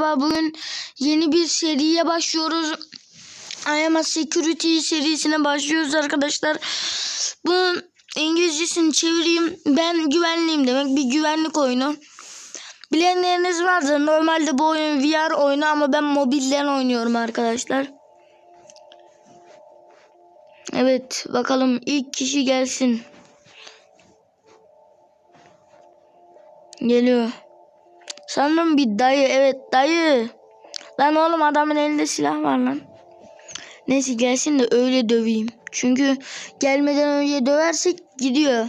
Bugün yeni bir seriye başlıyoruz. I am a security serisine başlıyoruz arkadaşlar. Bunun İngilizcesini çevireyim. Ben güvenliyim demek. Bir güvenlik oyunu. Bilenleriniz vardır. Normalde bu oyun VR oyunu ama ben mobilden oynuyorum arkadaşlar. Evet bakalım ilk kişi gelsin. Geliyor. Sanırım bir dayı. Evet dayı. Lan oğlum adamın elinde silah var lan. Neyse gelsin de öyle döveyim. Çünkü gelmeden önce döversek gidiyor.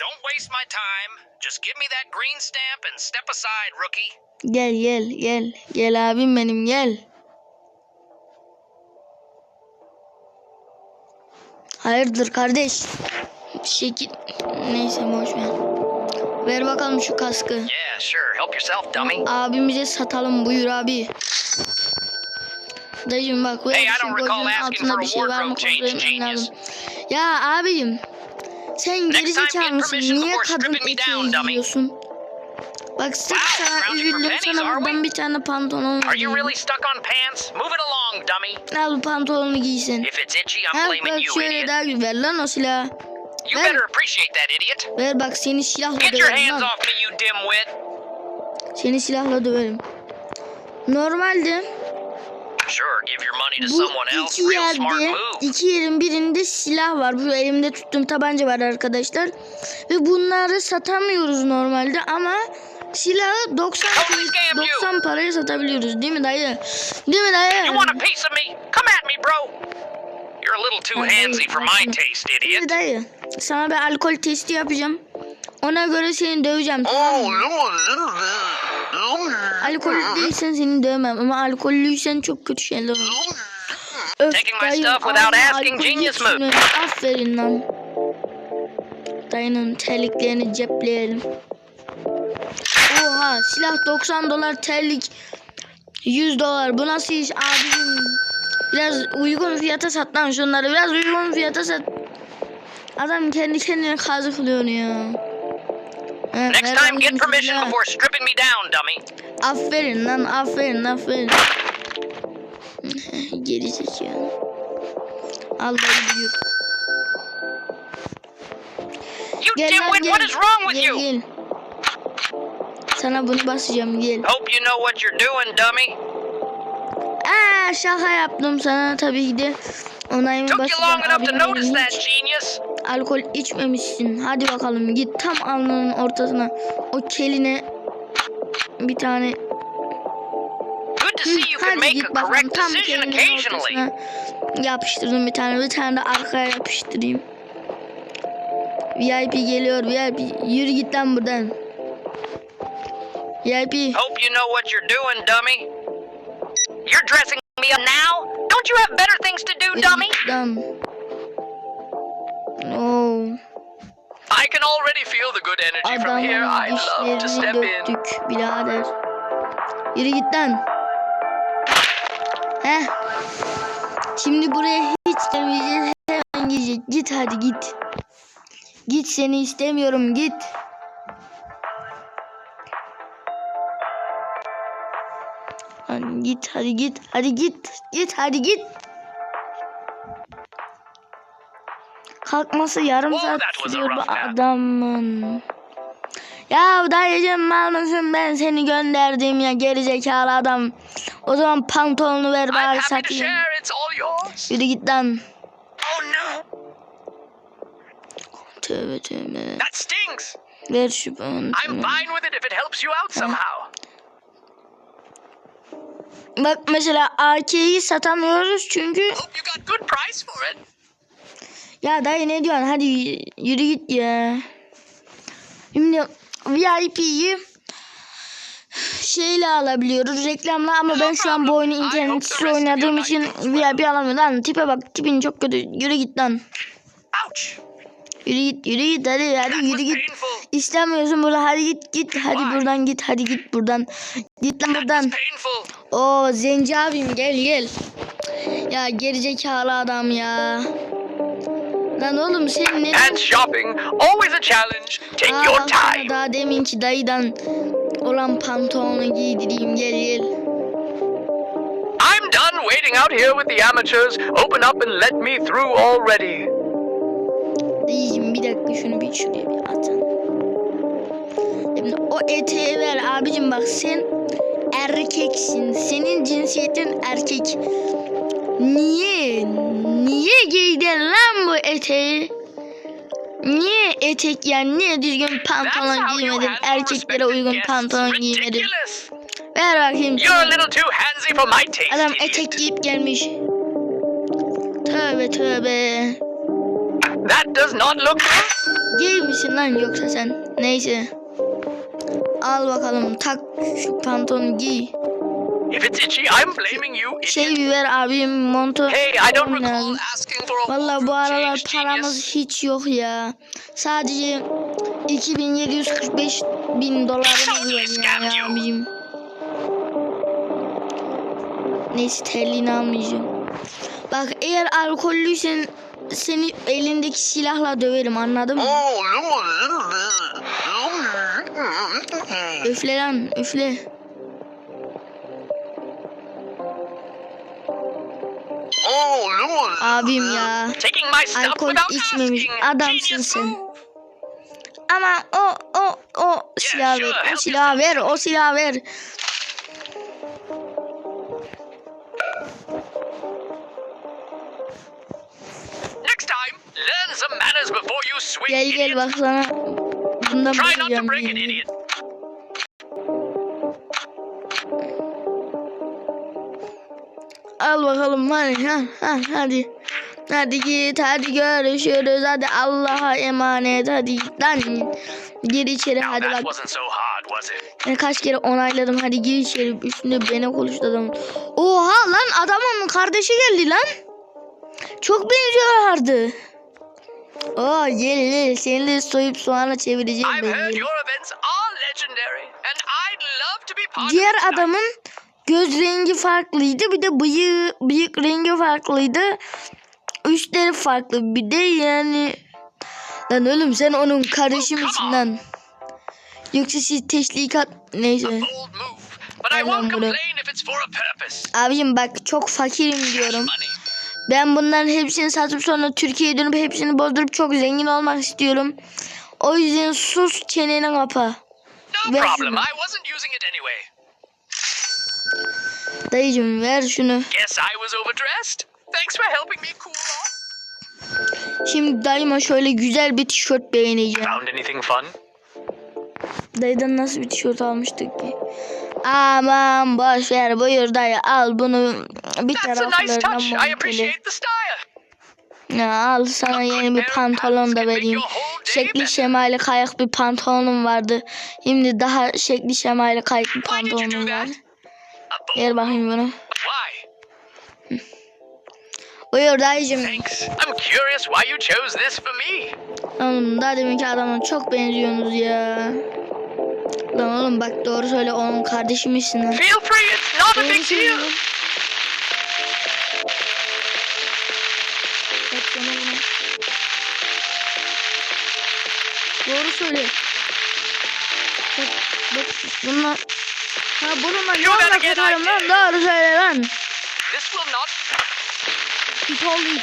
Don't waste my time. Just give me that green stamp and step aside, rookie. Gel gel gel. Gel abim benim gel. Hayırdır kardeş? Şekil. Neyse boş ver. Ver bakalım şu kaskı. Yeah, sure. Help yourself, dummy. Abimize satalım buyur abi. Dayıcım bak ver Hey, şu asking altında for bir şey var mı wardrobe change, kontrol etmem genius. lazım. Ya abicim sen gerizekalı mısın? Niye kadın dummy. giyiyorsun? Bak sırf Wow, sana üzüldüm sana buradan bir tane pantolon vereyim. really along. Al bu pantolonu giysin. Ha bak şöyle daha güzel ver lan o silahı. You Ver. better appreciate that, idiot. Ver bak seni silahla Get your döverim hands lan. off me, you dimwit. Seni silahla döverim. Normalde Sure, give your money to Bu someone else. iki Real smart yerde, move. iki yerin birinde silah var. Bu elimde tuttuğum tabanca var arkadaşlar. Ve bunları satamıyoruz normalde ama silahı 90 Totally scammed you. 90 paraya satabiliyoruz değil mi dayı? Değil mi dayı? You want a piece of me? Come at me, bro. You're a little too handsy for my taste, idiot. dayı? Sana bir alkol testi yapacağım. Ona göre seni döveceğim. tamam mı? Alkol değilsen seni dövmem ama alkollüysen çok kötü şeyler olur. Öf, Taking my dayım, stuff without ağzına asking alkol genius geçmiyor. move. Aferin lan. Dayının terliklerini cepleyelim. Oha silah 90 dolar terlik 100 dolar. Bu nasıl iş abicim? Biraz uygun fiyata sat lan şunları. Biraz uygun fiyata sat. Adam kendi kendine kazıklıyor ya. Ha, Next time, get permission before stripping me down, dummy. Aferin lan aferin aferin. Geri zekalı. Al dayı buyur. You Gel lan gel. what is wrong with gel, you? Gel. Sana bunu basacağım gel. Hope you know what you're doing, dummy. Şaka yaptım sana tabii ki de. Onayımı basacağım. hiç alkol içmemişsin. Hadi bakalım git tam alnının ortasına. O keline bir tane Hadi git bakalım tam kelinin ortasına yapıştırdım bir tane. Bir tane de arkaya yapıştırayım. VIP geliyor VIP. Yürü git lan buradan. VIP. Hope you know what you're doing, dummy. You're dressing me up now? Don't you have better things to do, dummy? lan. Oo. I can already feel the good energy from here. I Adamın love to step in. döktük birader. Yürü git lan. Heh. Şimdi buraya hiç gelmeyeceğiz. Hemen gidecek. Git hadi git. Git seni istemiyorum git. Hadi git hadi git hadi git git hadi git. Kalkması yarım saat sürüyor bu adamın. Ya dayıcım mal mısın ben seni gönderdim ya gerizekalı adam. O zaman pantolonu ver I'm bari satayım. Yürü git lan. Oh no, Tövbe tövbe. that stings. Ver şu I'm pantolonu. fine with it if it helps you out somehow. Bak mesela AK'yi satamıyoruz çünkü ya dayı ne diyorsun hadi yürü git ya. Şimdi VIP'yi şeyle alabiliyoruz reklamla ama ben şu an bu oyunu internetsiz oynadığım için VIP alamıyorum. Lan tipe bak tipin çok kötü yürü git lan. Yürü git yürü git hadi hadi yürü git. İstemiyorsun burada hadi git git hadi buradan git hadi git buradan. Git lan buradan. Oo zenci abim gel gel. Ya gerizekalı adam ya. Lan oğlum sen ne? And shopping, always a challenge. Take Aa, your time. Daha deminki dayıdan olan pantolonu giydireyim gel gel. I'm done waiting out here with the amateurs. Open up and let me through already. Dayıcım bir dakika şunu bir şuraya bir atın. O eteği ver abicim bak sen erkeksin. Senin cinsiyetin erkek. Niye? Niye giydin lan bu eteği? Niye etek yani niye düzgün pantolon giymedin? Erkeklere uygun pantolon giymedin. Ver bakayım. Adam etek giyip gelmiş. Tövbe tövbe. That does not look. Gay misin lan yoksa sen? Neyse. Al bakalım tak şu pantolonu giy. If it's itchy, I'm blaming you. idiot. Şey bir ver abim montu. Hey, I don't recall asking for a Valla bu aralar paramız hiç yok ya. Sadece 2745 bin dolarımız var scammed you. abicim. Neyse terliğini almayacağım. Bak eğer alkollüysen seni elindeki silahla döverim anladın mı? Üfle lan üfle. Abim ya. Alkol içmemiş adamsın sen. Ama o o o silah ver. O silah ver. O silah ver. Next time, learn some manners before you swing, Gel gel bak sana. Bundan Try not to bakacağım. Al bakalım hadi ha, ha, hadi. Hadi git hadi görüşürüz hadi Allah'a emanet hadi lan gir içeri hadi bak it? ben kaç kere onayladım hadi gir içeri üstünde beni konuştu adam. Oha lan adamın kardeşi geldi lan. Çok benziyorlardı. Oo gel gel seni de soyup soğana çevireceğim Diğer adamın göz rengi farklıydı. Bir de bıyığı, bıyık rengi farklıydı. Üstleri farklı. Bir de yani... Lan oğlum sen onun kardeşi misin lan? Yoksa siz teşlikat... Neyse. Aynen bunu. Abicim bak çok fakirim diyorum. Ben bunların hepsini satıp sonra Türkiye'ye dönüp hepsini bozdurup çok zengin olmak istiyorum. O yüzden sus çeneni kapa. No problem. I wasn't using it anyway. Dayıcım ver şunu. Guess I was overdressed. Thanks for helping me cool off. Şimdi dayıma şöyle güzel bir tişört beğeneceğim. Found anything fun? Dayıdan nasıl bir tişört almıştık ki? Aman boş ver buyur dayı al bunu bir nice taraflarına touch. I monteli. appreciate the style. Ya, al sana yeni bir pantolon da vereyim. Şekli şemali kayık bir pantolonum vardı. Şimdi daha şekli şemali kayık bir pantolonum var. Ver bakayım bunu. Buyur dayıcım. Thanks. I'm curious why you chose this for me. Oğlum daha deminki adama çok benziyorsunuz ya. Lan oğlum bak doğru söyle onun kardeşi misin lan? Feel free, it's not a big deal. Doğru söyle. Bak bak bunlar. Ha bununla ne atarım lan doğru söyle lan. This will not. Git ol git.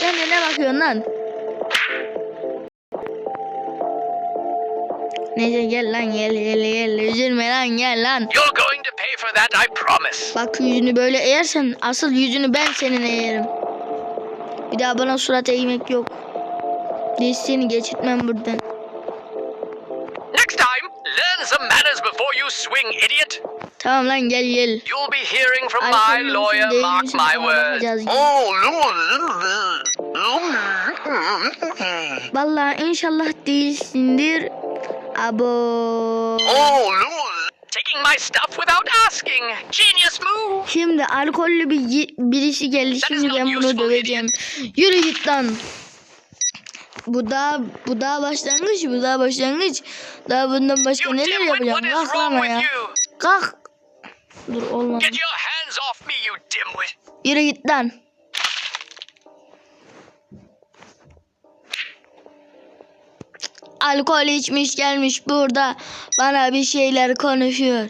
Sen de ne bakıyorsun lan? Neyse gel lan gel gel gel üzülme lan gel lan. You're going to pay for that, I promise. Bak yüzünü böyle eğersen asıl yüzünü ben senin eğerim. Bir daha bana surat eğmek yok. Seni geçirtmem buradan. Swing, idiot. Tamam lan gel gel. You'll be hearing from my lawyer, mark my words. Vallahi inşallah değilsindir. Abo. Taking my stuff without asking. Genius move. Şimdi alkollü bir birisi geldi. Şimdi ben bunu döveceğim. Yürü git lan. Bu daha bu daha başlangıç, bu daha başlangıç. Daha bundan başka You neler yapacağım? Kalk lan ya. Kalk. Dur dimwit. Yürü git lan. alkol içmiş gelmiş burada bana bir şeyler konuşuyor.